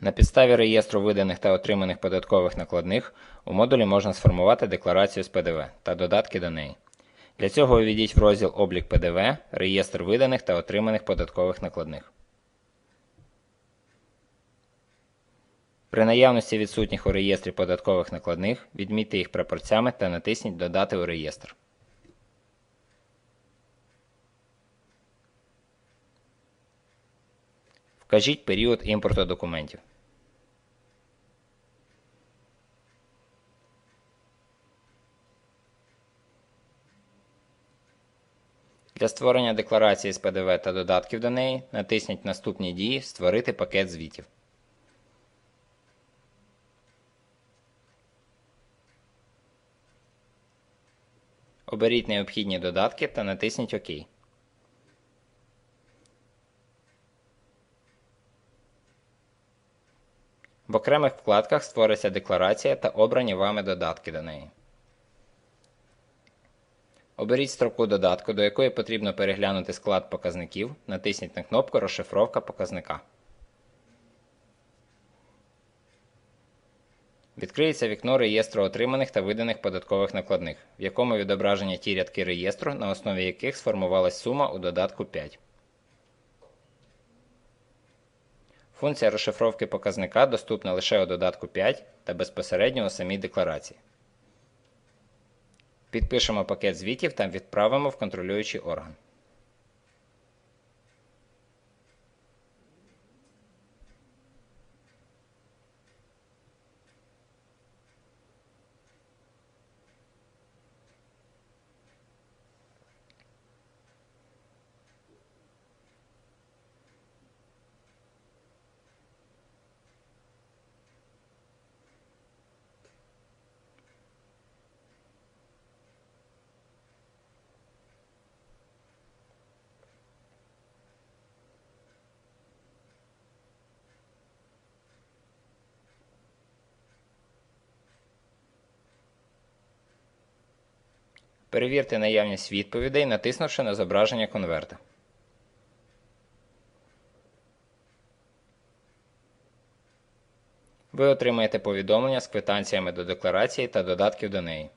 На підставі реєстру виданих та отриманих податкових накладних у модулі можна сформувати декларацію з ПДВ та додатки до неї. Для цього увійдіть в розділ Облік ПДВ, реєстр виданих та отриманих податкових накладних. При наявності відсутніх у реєстрі податкових накладних відмітьте їх прапорцями та натисніть Додати у реєстр. Вкажіть період імпорту документів. Для створення декларації з ПДВ та додатків до неї натисніть наступні дії Створити пакет звітів. Оберіть необхідні додатки та натисніть ОК. В окремих вкладках створиться декларація та обрані вами додатки до неї. Оберіть строку додатку, до якої потрібно переглянути склад показників, натисніть на кнопку Розшифровка показника. Відкриється вікно реєстру отриманих та виданих податкових накладних, в якому відображені ті рядки реєстру, на основі яких сформувалась сума у додатку 5. Функція розшифровки показника доступна лише у додатку 5 та безпосередньо у самій декларації. Підпишемо пакет звітів та відправимо в контролюючий орган. Перевірте наявність відповідей, натиснувши на зображення конверта. Ви отримаєте повідомлення з квитанціями до декларації та додатків до неї.